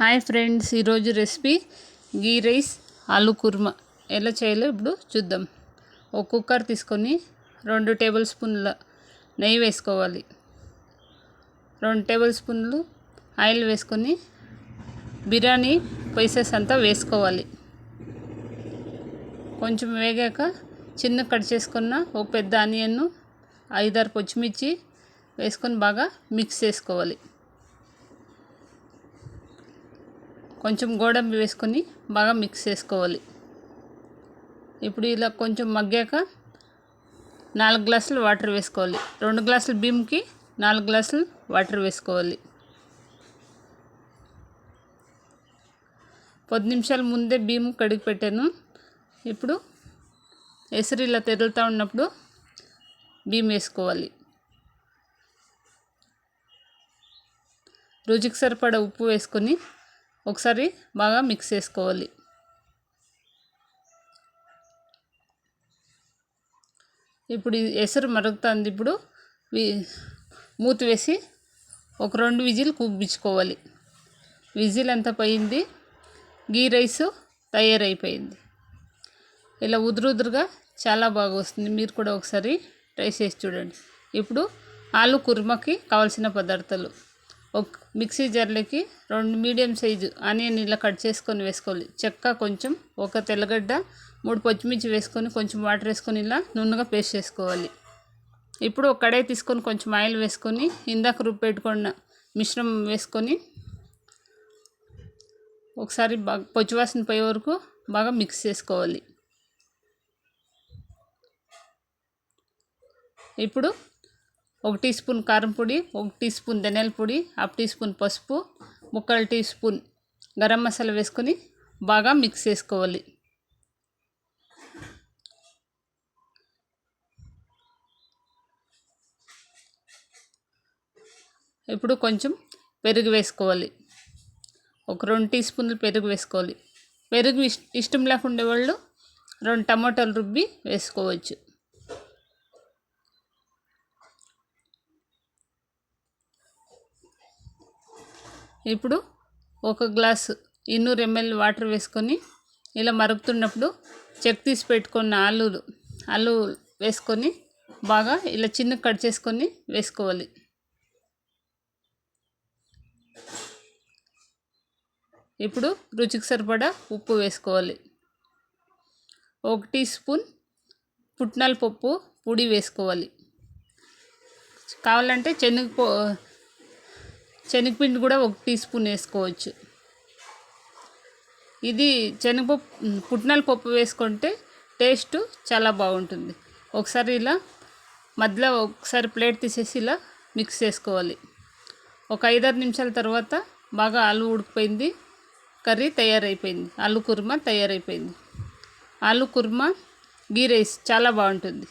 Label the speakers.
Speaker 1: Hi friends ఈరోజు recipe ghee rice aloo kurma. ఎలా చేయాలో ఇప్పుడు చూద్దాం. ఒక కుక్కర్ తీసుకొని రెండు టేబుల్ స్పూన్ల నెయ్యి వేసుకోవాలి. రెండు టేబుల్ స్పూన్లు ఆయిల్ వేసుకొని బిర్యానీ పైసెస్ అంతా వేసుకోవాలి. కొంచెం వేగాక చిన్న కట్ చేసుకున్న ఒక పెద్ద ఆనియన్ను ఐదారు పచ్చిమిర్చి వేసుకొని బాగా మిక్స్ చేసుకోవాలి. కొంచెం గోడంబి వేసుకొని బాగా మిక్స్ చేసుకోవాలి. ఇప్పుడు ఇలా కొంచెం మగ్గాక నాలుగు గ్లాసులు వాటర్ వేసుకోవాలి. రెండు గ్లాసులు బియ్యంకి నాలుగు గ్లాసులు వాటర్ వేసుకోవాలి. పది నిమిషాల ముందే బియ్యం కడిగి పెట్టాను. ఇప్పుడు ఎసరు ఇలా తెరులుతూ ఉన్నప్పుడు బియ్యం వేసుకోవాలి. రుచికి సరిపడా ఉప్పు వేసుకొని ఒకసారి బాగా మిక్స్ చేసుకోవాలి. ఇప్పుడు ఎసరు మరుగుతుంది. ఇప్పుడు మూత వేసి ఒక రెండు విజిల్ కుగ్గించుకోవాలి విజిల్ ఎంత పోయింది? గీ రైస్ తయారైపోయింది. ఇలా ఉదురుదురుగా చాలా బాగా వస్తుంది. మీరు కూడా ఒకసారి ట్రై చేసి చూడండి. ఇప్పుడు ఆలు కుర్మకి కావాల్సిన పదార్థాలు. ఒక మిక్సీ జార్లోకి రెండు మీడియం సైజు ఆనియన్ ఇలా కట్ చేసుకొని వేసుకోవాలి. చెక్క కొంచెం ఒక తెల్లగడ్డ మూడు పచ్చిమిర్చి వేసుకొని కొంచెం వాటర్ వేసుకొని ఇలా నున్నగా పేస్ట్ చేసుకోవాలి. ఇప్పుడు ఒక కడాయి తీసుకొని కొంచెం ఆయిల్ వేసుకొని ఇందాక రుబ్బు పెట్టుకున్న మిశ్రమం వేసుకొని ఒకసారి బాగా పొచ్చివాసన పోయే వరకు బాగా మిక్స్ చేసుకోవాలి. ఇప్పుడు ఒక టీ స్పూన్ కారం పొడి ఒక టీ స్పూన్ ధనియాల పొడి హాఫ్ టీ స్పూన్ పసుపు ముక్కలు టీ స్పూన్ గరం మసాలా వేసుకొని బాగా మిక్స్ చేసుకోవాలి. ఇప్పుడు కొంచెం పెరుగు వేసుకోవాలి. ఒక రెండు టీ స్పూన్లు పెరుగు వేసుకోవాలి. పెరుగు ఇష్టం లేకుండా వాళ్ళు రెండు టమాటాలు రుబ్బి వేసుకోవచ్చు. ఇప్పుడు ఒక గ్లాసు ఇన్నూరు ఎంఎల్ వాటర్ వేసుకొని ఇలా మరుగుతున్నప్పుడు చెక్ తీసి పెట్టుకున్న ఆలు ఆలు వేసుకొని బాగా ఇలా చిన్న కట్ చేసుకొని వేసుకోవాలి. ఇప్పుడు రుచికి సరిపడా ఉప్పు వేసుకోవాలి. ఒక టీ స్పూన్ పుట్నాల పప్పు పొడి వేసుకోవాలి. కావాలంటే శనగ శనగపిండి కూడా ఒక టీ స్పూన్ వేసుకోవచ్చు. ఇది శనగపప్పు పుట్నాల పప్పు వేసుకుంటే టేస్ట్ చాలా బాగుంటుంది. ఒకసారి ఇలా మధ్యలో ఒకసారి ప్లేట్ తీసేసి ఇలా మిక్స్ చేసుకోవాలి. ఒక ఐదారు నిమిషాల తర్వాత బాగా ఆలు ఉడికిపోయింది కర్రీ తయారైపోయింది ఆలు కుర్మా తయారైపోయింది. ఆలు కుర్మా గీ రైస్ చాలా బాగుంటుంది.